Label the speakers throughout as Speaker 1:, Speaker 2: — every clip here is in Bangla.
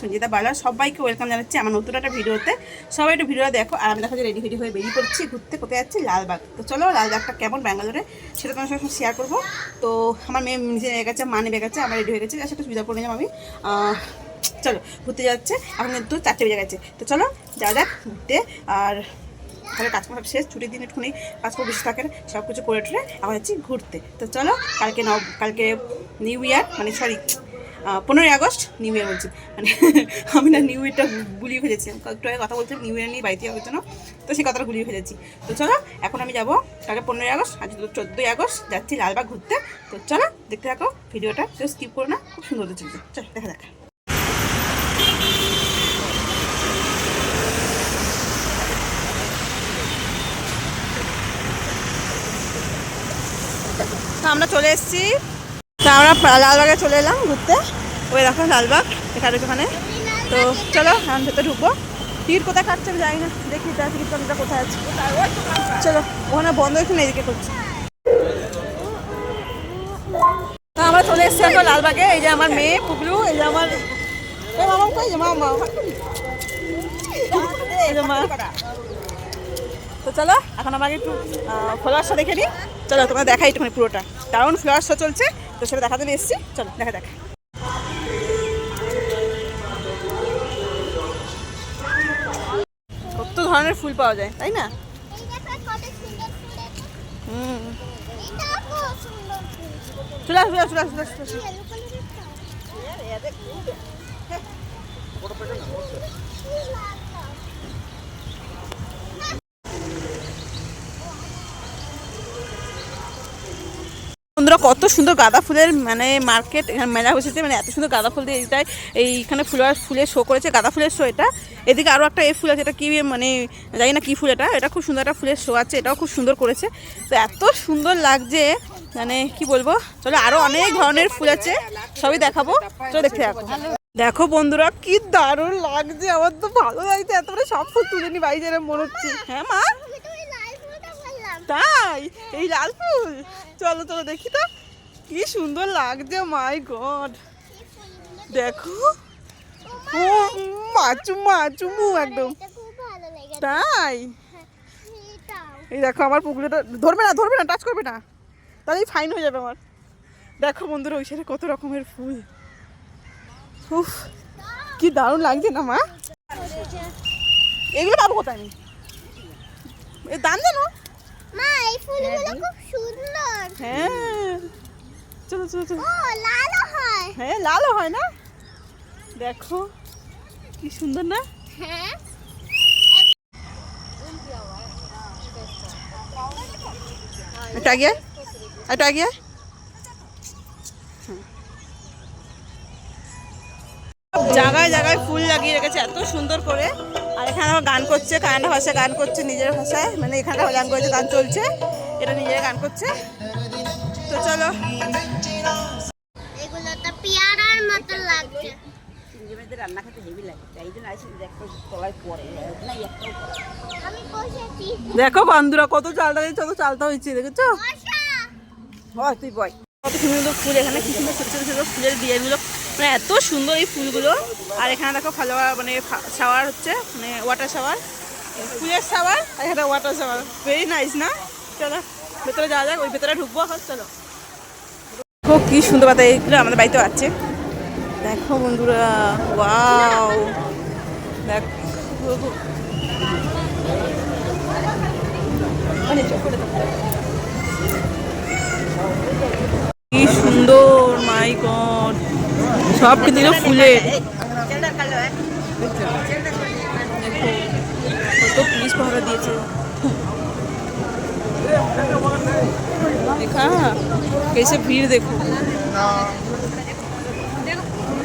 Speaker 1: সঞ্জিতা বালার সবাইকে ওয়েলকাম জানাচ্ছি আমার নতুন একটা ভিডিওতে। সবাই একটু ভিডিও দেখো, আর আমি দেখো যে রেডি ফেডি হয়ে বেরিয়ে পড়ছি, ঘুরতে কোথায় যাচ্ছি, লালবাগ। তো চলো, লালবাগটা কেমন ব্যাঙ্গালোরে, সেটা তোমার সঙ্গে শেয়ার করব। তো আমার মেয়ে নিজে হয়ে গেছে, মা নেবে গেছে, আমার রেডি হয়ে গেছে সেটা সুবিধা করে নিলাম আমি। চলো, ঘুরতে যাচ্ছে, এখন কিন্তু চারটে বেজে গেছে। তো চলো, যা যাক, ঘুরতে, আর তাহলে কাজকর্ম সব শেষ, ছুটির দিন একটুখানি কাজকর্ম বেশি থাকে সব কিছু করে টুরে এখন যাচ্ছি ঘুরতে। তো চলো, কালকে নব, কালকে নিউ ইয়ার মানে সরি পনেরোই আগস্ট নিউ ইয়ার বলছি। মানে আমি না নিউ ইয়ারটা গুলিয়ে ফেলেছি। একটু আগে কথা বলছিলাম নিউ ইয়ার নিয়ে বাড়িতে যাওয়ার জন্য। তো সেই কথাটা গুলিয়ে ফেলেছি। তো চলো, এখন আমি যাব কালকে পনেরোই আগস্ট, আজ চোদ্দোই আগস্ট, যাচ্ছি লালবাগ ঘুরতে। তো চলো, দেখতে থাকো, ভিডিওটা কেউ স্কিপ করো না, খুব সুন্দর হতে চলছে। চলো, দেখা দেখা আমরা চলে এসেছি তো আমরা লালবাগে চলে এলাম ঘুরতে। ওই দেখো লালবাগ, এখানে ওখানে তো চলো, এখন ভেতরে ঢুকবো। টিকিট কোথায় কাটছে আমি জানি না। দেখি তার টিকিট কোথায় আছে। চলো, ওখানে বন্ধ এখানে এদিকে করছে? তো আমরা চলে এসেছি এখন লালবাগে। এই যে আমার মেয়ে পুকলু এই যে আমার মামা কই যে মামা। তো চলো, এখন আমাকে একটু ফ্লাওয়ার শো দেখে নিই। চলো তোমরা দেখাই একটুখানি পুরোটা। কারণ ফ্লাওয়ার শো চলছে। তো সেটা দেখাতে নিয়ে এসেছি চলো দেখা দেখ কত ধরনের ফুল পাওয়া যায় তাই না হুম চলে আসো চলে আসো চলে আসো, বন্ধুরা কত সুন্দর গাঁদা ফুলের মানে মার্কেট মেলা বসেছে মানে এত সুন্দর গাঁদা ফুল দিয়ে এটাই এইখানে ফুলের ফুলের শো করেছে, গাঁদা ফুলের শো এটা। এদিকে আরও একটা এই ফুল আছে, এটা কি মানে জানি না কী ফুল এটা এটা খুব সুন্দর একটা ফুলের শো আছে, এটাও খুব সুন্দর করেছে। তো এত সুন্দর লাগছে মানে কি বলব, চলো আরও অনেক ধরনের ফুল আছে, সবই দেখাবো, চলো দেখতে থাকো। দেখো বন্ধুরা, কি দারুণ লাগছে, আমার তো ভালো লাগছে, এত সব ফুল তুলে নি যেন মনে হচ্ছে। হ্যাঁ মা। তাই? এই লাল ফুল? চলো চলো, দেখি তো। কি সুন্দর লাগছে মাই গড দেখো। ও মাচু মাচুমু একদম। তাই? এই দেখো, আমার পুকুরটা ধরবে না ধরবে না টাচ করবে না। তাহলেই ফাইন হয়ে যাবে আমার। দেখো বন্ধুরা, ওই সাথে কত রকমের ফুল। উফ, কি দারুণ লাগছে না, মা? এগুলো পাবো কোথায়? আমি দাম জানো?
Speaker 2: মা এই ফুলগুলো খুব সুন্দর।
Speaker 1: হ্যাঁ। চলো চলো চলো।
Speaker 2: ও লালও হয়।
Speaker 1: হ্যাঁ হয় না? দেখো কি সুন্দর না?
Speaker 2: হ্যাঁ।
Speaker 1: একটু আগে। একটু আগে। জায়গায় জায়গায় ফুল লাগিয়ে রেখেছে এত সুন্দর করে। আর এখানে আমার গান করছে কানাডা ভাষায় গান করছে নিজের ভাষায় মানে এখানকার ল্যাঙ্গুয়েজে গান চলছে এটা নিজের গান করছে। তো চলো।
Speaker 2: এগুলো তো পেয়ারার মতো লাগছে।
Speaker 1: রান্না খেতে হেভি লাগে তাই জন্য আসি দেখো তলায় পড়ে
Speaker 2: আমি বসেছি।
Speaker 1: দেখো বন্ধুরা কত চালটা দিয়েছে কত চালটা হয়েছে দেখেছ? হয় তুই বয় কত সুন্দর ফুল এখানে কি সুন্দর ছোটো ছোটো ছোটো ফুলের ডিজাইনগুলো মানে এত সুন্দর এই ফুলগুলো। আর এখানে দেখো ফ্লাওয়ার মানে শাওয়ার হচ্ছে মানে ওয়াটার শাওয়ার ফুলের শাওয়ার, আর এখানে ওয়াটার শাওয়ার ভেরি নাইস না? চলো, ভেতরে যাওয়া যাক, ওই ভেতরে ঢুকবো, এখন চলো। দেখো কি সুন্দর পাতা এইগুলো আমাদের বাড়িতেও আছে। দেখো বন্ধুরা, ওয়াও। দেখো। কি সুন্দর মাই গড সব কিন্তু ফুলের। কত পুলিশ পাহারা দিয়েছে। कैसे ভিড় দেখো।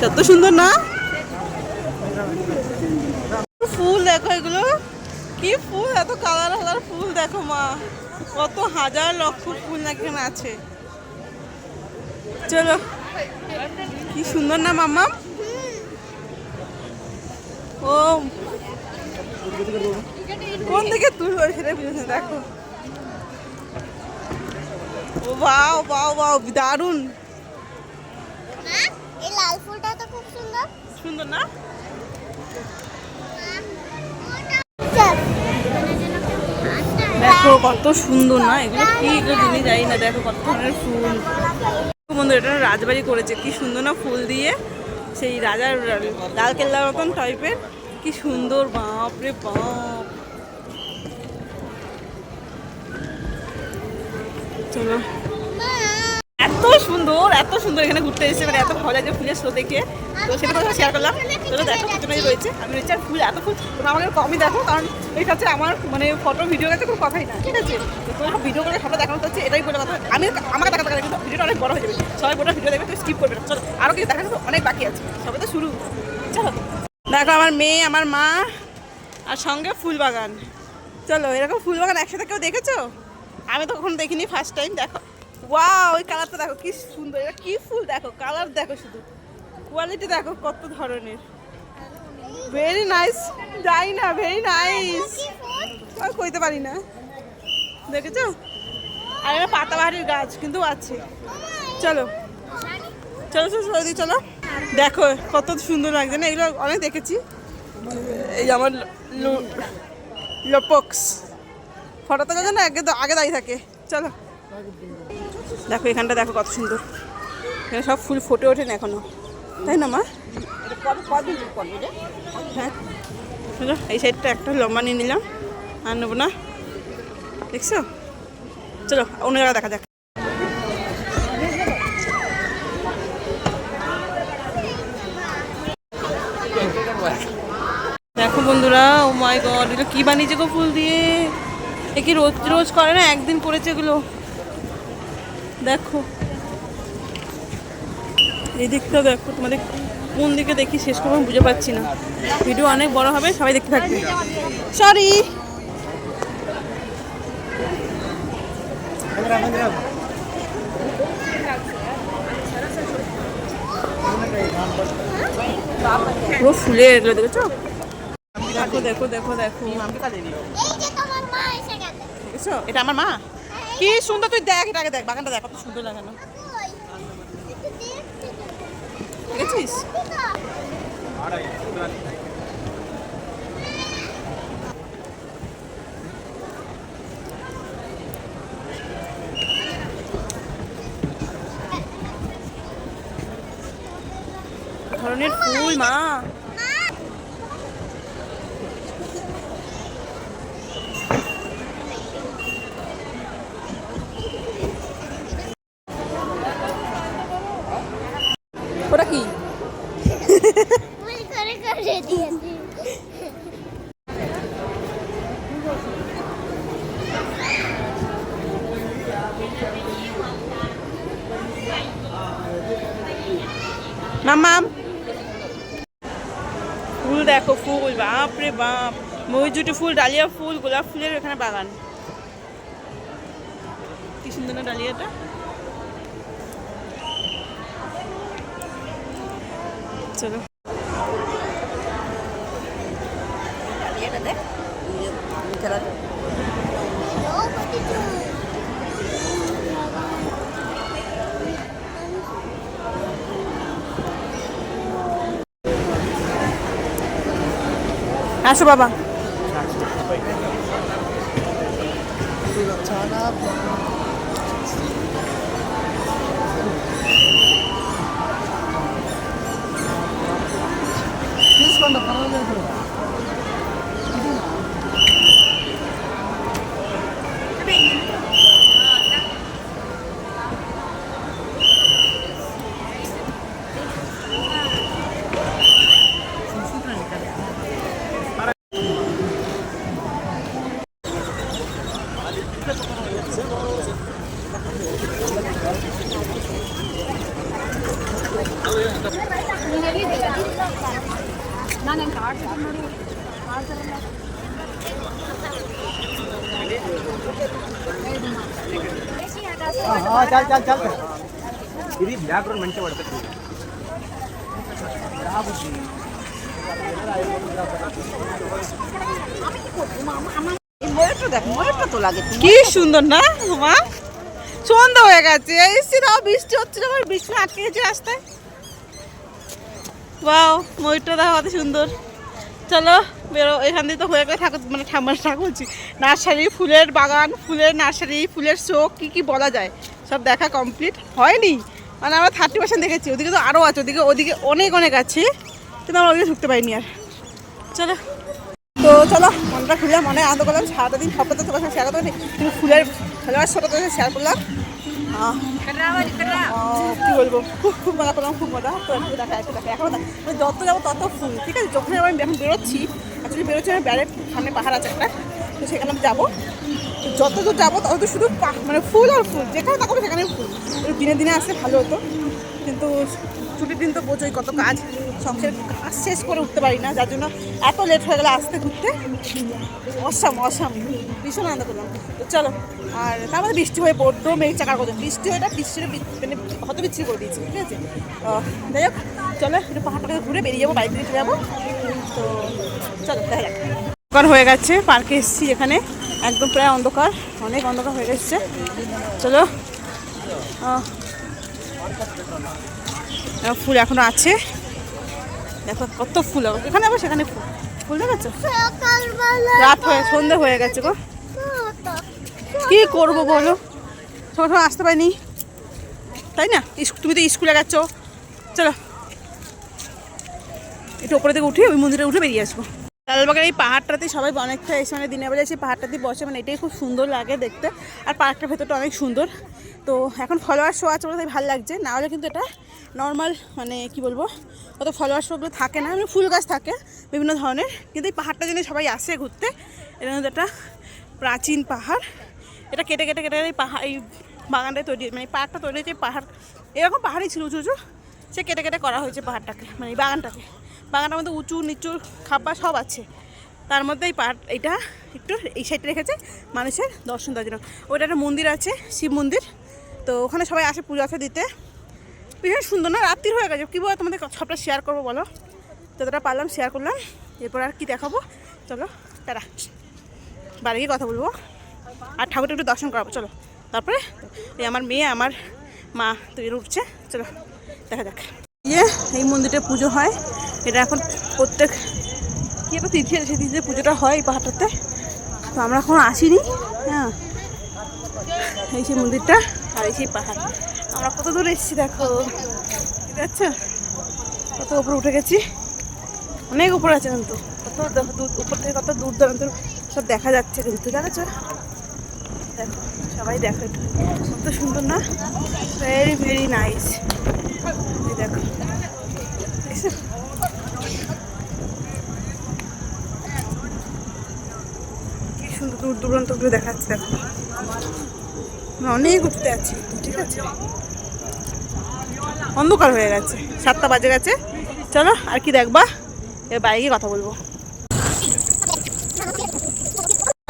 Speaker 1: কত সুন্দর না? ফুল দেখো এগুলো। কি ফুল, এত কালার কালার ফুল দেখো মা। কত হাজার লক্ষ ফুল নাকি এখানে আছে। চলো। কি সুন্দর না মাম্মা? ও। কোন দিকে তুলবো সেটা বুঝেছে দেখো। ও বাও বাও বাও দারুণ।
Speaker 2: মা এই লাল ফুলটা তো খুব সুন্দর।
Speaker 1: সুন্দর না? দেখো কত সুন্দর না? এগুলো কি এগুলো জিনিস জানি না। দেখো কত ধরনের ফুল। বন্ধু, এটা রাজবাড়ি করেছে। কি সুন্দর না ফুল দিয়ে। সেই রাজার লাল কেল্লার মতন টাইপের কি সুন্দর বাপ রে বাপ। চলো। এত সুন্দর এত সুন্দর এখানে ঘুরতে এসেছে মানে এত ভালো লাগছে ফুলের শো দেখে। তো সেটা কথা শেয়ার করলাম। তো দেখো পিছনে রয়েছে। আমি রয়েছে আর ফুল, এত ফুল, তোমরা আমাকে কমই দেখো, কারণ এটা হচ্ছে আমার মানে ফটো ভিডিও কাছে কোনো কথাই না, ঠিক আছে? তোমার ভিডিও করে ফটো দেখানো হচ্ছে, এটাই বলে কথা। আমি আমাকে দেখা দেখা কিন্তু ভিডিওটা অনেক বড় হয়ে যাবে। সবাই গোটা ভিডিও দেখবে তুই স্কিপ করবে না। চলো আরও কিছু দেখানো তো অনেক বাকি আছে। সবে তো শুরু। চলো। দেখো আমার মেয়ে, আমার মা, আর সঙ্গে ফুল বাগান। চলো, এরকম ফুল বাগান একসাথে কেউ দেখেছ? আমি তো কখনো দেখিনি ফার্স্ট টাইম দেখো। ওয়াও ওই কালারটা দেখো কি সুন্দর এটা কি ফুল দেখো কালার দেখো শুধু কোয়ালিটি দেখো কত ধরনের ভেরি নাইস যাই না ভেরি নাইস আর কইতে পারি না দেখেছ আর এটা পাতাবাহারির গাছ কিন্তু আছে চলো চলো চলো চলো চলো দেখো কত সুন্দর লাগছে না এগুলো অনেক দেখেছি এই আমার লোপক্স ফটো তোলার জন্য আগে আগে দাঁড়িয়ে থাকে চলো দেখো এখানটা দেখো কত সুন্দর। এখানে সব ফুল ফুটে ওঠেন এখনও? তাই না মা? হ্যাঁ। এই সাইডটা একটা লম্বা নিয়ে নিলাম আর নেব না। দেখছ? চলো অন্য জায়গায় দেখা যাক। দেখো বন্ধুরা ও মাই গড এটা কি বানিয়েছে গো ফুল দিয়ে? এ কি রোজ রোজ করে না? একদিন করেছে এগুলো। দেখো। এই দিকটা দেখো তোমাদের কোন দিকে দেখি শেষ করব আমি বুঝে পাচ্ছি না। ভিডিও অনেক বড় হবে সবাই দেখতে থাকবে। সরি পুরো ফুলে এগুলো দেখেছ? দেখো দেখো দেখো দেখো। দেখেছ? এটা আমার মা? কি সুন্দর, তুই দেখ এটা দেখ, বাগানটা দেখ, কত সুন্দর লাগানো। দেখেছিস? ধরনের ফুল, মা ওটা কি
Speaker 2: ভুল করে করে দিয়েছি
Speaker 1: মামাম ফুল দেখো, ফুল বাপ। রে বাপ ময়ূরজুটি ফুল, ডালিয়া ফুল, গোলাপ ফুলের এখানে বাগান। কি সুন্দর না ডালিয়াটা? চলো। আসো বাবা
Speaker 3: చాలు ఇది బ్యాక్గ్రౌండ్ మంచిగా పడుతుంది
Speaker 4: ময়ূরটা দেখ ময়ূরটা তো লাগে
Speaker 1: কি সুন্দর না মা সন্ধ্যা হয়ে গেছে এসছি না বৃষ্টি হচ্ছে যখন বৃষ্টি আটকে গেছে রাস্তায় বাও ময়ূরটা দেখো কত সুন্দর চলো বেরো এখান দিয়ে তো হয়ে গেলে ঠাকুর মানে ঠাম্মার ঠাকুর বলছি নার্সারি ফুলের বাগান ফুলের নার্সারি ফুলের শোক কী কী বলা যায় সব দেখা কমপ্লিট হয়নি মানে আমরা থার্টি পার্সেন্ট দেখেছি, ওদিকে তো আরও আছে, ওদিকে ওদিকে অনেক অনেক আছে, কিন্তু আমরা ওদিকে ঢুকতে পারিনি আর। চলো। তো চলো, মনটা খুলে, মনে আনন্দ করলাম, সারাটা দিন সবটা তো তোমার সাথে শেয়ার করতে কিন্তু ফুলের খেলোয়াড় সাথে তোমার শেয়ার করলাম। কি বলব, খুব খুব মজা করলাম, খুব মজা। দেখা দেখা। এখন মানে যত যাব তত ফুল, ঠিক আছে? যখন আমি এখন বেরোচ্ছি অ্যাকচুয়ালি বেরোচ্ছি, আমি ব্যারের সামনে পাহাড় আছে একটা, তো সেখানে আমি যাব। তো যত দূর যাব ততদূর শুধু মানে ফুল আর ফুল। যেখানে তাকাবো সেখানে ফুল। দিনে দিনে আসলে ভালো হতো। কিন্তু ছুটির দিন তো বোঝোই কত কাজ। সংসারের কাজ শেষ করে উঠতে পারি না। যার জন্য এত লেট হয়ে গেলে আসতে ঘুরতে। Awesome awesome. ভীষণ আনন্দ করলাম। তো চলো, আর তার মধ্যে বৃষ্টি হয়ে বড্ড মেঘ চাকার কথা বৃষ্টি হয়ে বৃষ্টির মানে হত বিচ্ছিরি করে দিয়েছে, ঠিক আছে? যাই হোক, চলো একটু পাহাড়টাকে ঘুরে বেরিয়ে যাব দিয়ে চলে যাব। তো চলো, দেখা যাক। অন্ধকার হয়ে গেছে পার্কে এসেছি এখানে একদম প্রায় অন্ধকার অনেক অন্ধকার হয়ে গেছে। চলো। ফুল এখনও আছে। দেখো কত ফুল। এখানে আবার সেখানে ফুল। ফুল দেখেছ রাত হয়ে সন্ধে হয়ে গেছে গো? কি করব বলো? সকাল সকাল আসতে পারিনি। তাই না? তুমি তো স্কুলে গেছো। চলো। একটু ওপরে থেকে উঠে ওই মন্দিরে উঠে বেরিয়ে আসব। লালবাগের এই পাহাড়টাতে সবাই অনেকটা এসে মানে দিনের বেলা এসে পাহাড়টাতে বসে মানে এটাই খুব সুন্দর লাগে দেখতে। আর পার্কটার ভেতরটা অনেক সুন্দর। তো এখন ফলোয়ার শো আছে বলে তাই ভালো লাগছে। না হলে কিন্তু এটা নর্মাল মানে কি বলব, অত ফলোয়ার শোগুলো থাকে না। মানে ফুল গাছ থাকে বিভিন্ন ধরনের। কিন্তু এই পাহাড়টা জন্য সবাই আসে ঘুরতে। এটা কিন্তু একটা প্রাচীন পাহাড়। এটা কেটে কেটে কেটে এই পাহাড়, এই বাগানটায় তৈরি মানে পাহাড়টা তৈরি হয়েছে পাহাড়, এরকম পাহাড়ই ছিল উঁচু উঁচু। সে কেটে কেটে করা হয়েছে পাহাড়টাকে মানে এই বাগানটাকে। বাগানটার মধ্যে উঁচু, নিচু খাবার সব আছে। তার মধ্যে এই পাহাড় এটা একটু এই সাইডে রেখেছে, মানুষের দর্শন দেওয়ার জন্য। ওটা একটা মন্দির আছে, শিব মন্দির। তো ওখানে সবাই আসে পুজো আসে দিতে। ভীষণ সুন্দর না, রাত্রির হয়ে গেছে। কী বলো তোমাদের সবটা শেয়ার করব বলো? যতটা পারলাম শেয়ার করলাম। এরপর আর কি দেখাবো? চলো তারা বাড়ি গিয়ে কথা বলব। আর ঠাকুরটা একটু দর্শন করাবো, চলো। তারপরে এই আমার মেয়ে, আমার মা তৈরি উঠছে। চলো, দেখা যাক। ইয়ে এই মন্দিরটা পুজো হয়। এটা এখন প্রত্যেক কি একটা তিথি সেই তিথিতে পুজোটা হয় এই পাহাড়টাতে। তো আমরা এখন আসিনি হ্যাঁ। এই সেই মন্দিরটা আর এই সেই পাহাড়। আমরা কত দূর এসেছি দেখো। আছে কত উপরে উঠে গেছি। অনেক উপরে আছে কিন্তু। কত উপর থেকে কত দূর দূরান্ত সব দেখা যাচ্ছে কিন্তু দেখেছ দেখো, সবাই দেখো একটু কত সুন্দর না? ভেরি ভেরি নাইস দেখো দেখছ? কি দূরান্ত দেখাচ্ছে দেখো অনেক উঠতে আছি, ঠিক আছে? অন্ধকার হয়ে গেছে, সাতটা বাজে গেছে। চলো, আর কি দেখবা? এবার বাইরে গিয়ে কথা বলব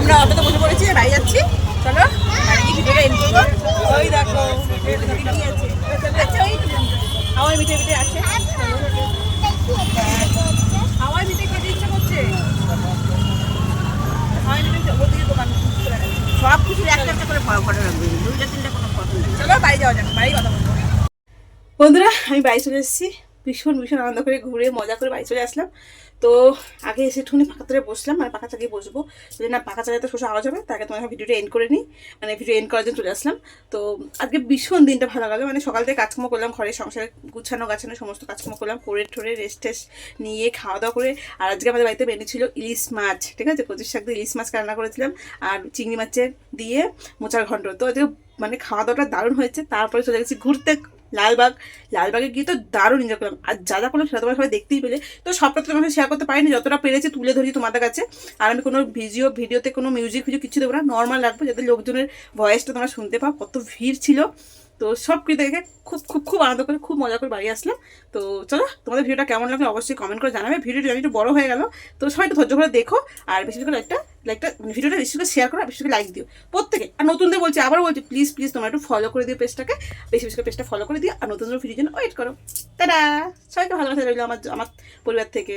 Speaker 1: আমরা অটোতে বসে পড়েছি বাইরে যাচ্ছি চলো বাইরে গিয়ে ভিডিওটা এন্ড করব ওই দেখো কি আছে আচ্ছা ওই হাওয়াই মিঠে মিঠে আছে হাওয়াই মিঠে খেতে ইচ্ছে করছে হাওয়াই মিঠে ওদিকে দোকান খোলা আছে।
Speaker 4: সব কিছু একটা একটা করে ফটো রাখবে দুইটা তিনটা কোনো ফটো নেই
Speaker 1: চলো বাড়ি যাওয়া যাক বাড়ি কথা বলব বন্ধুরা আমি বাড়ি চলে এসেছি। ভীষণ ভীষণ আনন্দ করে ঘুরে মজা করে বাড়ি চলে আসলাম। তো আগে এসে একটুখানি ফাঁকা তলে বসলাম মানে পাখা চালিয়ে বসবো। যদি না পাখা চালাতে শোষা আওয়াজ হবে তাকে তোমার ভিডিওটা এন্ড করে নিই। মানে ভিডিও এন্ড করার জন্য চলে আসলাম। তো আজকে ভীষণ দিনটা ভালো গেলো মানে সকাল থেকে কাজকর্ম করলাম ঘরের সংসারে গুছানো গাছানো সমস্ত কাজকর্ম করলাম, করে ঠরে রেস্ট টেস্ট নিয়ে খাওয়া দাওয়া করে। আর আজকে আমাদের বাড়িতে বেরিয়েছিল ইলিশ মাছ, ঠিক আছে? কচুর শাক দিয়ে ইলিশ মাছ রান্না করেছিলাম, আর চিংড়ি মাছের দিয়ে মোচার ঘন্ট তো আজকে মানে খাওয়া দাওয়াটা দারুণ হয়েছে। তারপরে চলে গেছি ঘুরতে লালবাগ, লালবাগে গিয়ে তো দারুণ এনজয় করলাম। আর যা যা করলাম সেটা তোমার সবাই দেখতেই পেলে। তো সবটা তো তোমাকে শেয়ার করতে পারিনি, যতটা পেরেছি তুলে ধরি তোমাদের কাছে। আর আমি কোনো ভিডিও ভিডিওতে কোনো মিউজিক ফিউজিক কিছু দেবো না নর্মাল রাখব, যাতে লোকজনের ভয়েসটা তোমরা শুনতে পাও। কত ভিড় ছিল। তো সব কিছু দেখে খুব খুব খুব আনন্দ করে, খুব মজা করে বাড়ি আসলাম। তো চলো, তোমাদের ভিডিওটা কেমন লাগল অবশ্যই কমেন্ট করে জানাবে। ভিডিওটা একটু বড় হয়ে গেল, তো সবাই একটু ধৈর্য করে দেখো আর বেশি করে লাইকটা লাইকটা ভিডিওটা বেশি করে শেয়ার করো বেশি করে লাইক দিও। প্রত্যেকে, আর নতুনদের বলছি আবার বলছি প্লিজ প্লিজ তোমরা একটু ফলো করে দিও পেজটাকে বেশি বেশি করে পেজটা ফলো করে দিও আর নতুন ভিডিও জন্য ওয়েট করো। তারা সবাইকে ভালোবাসা রইল আমার আমার পরিবার থেকে।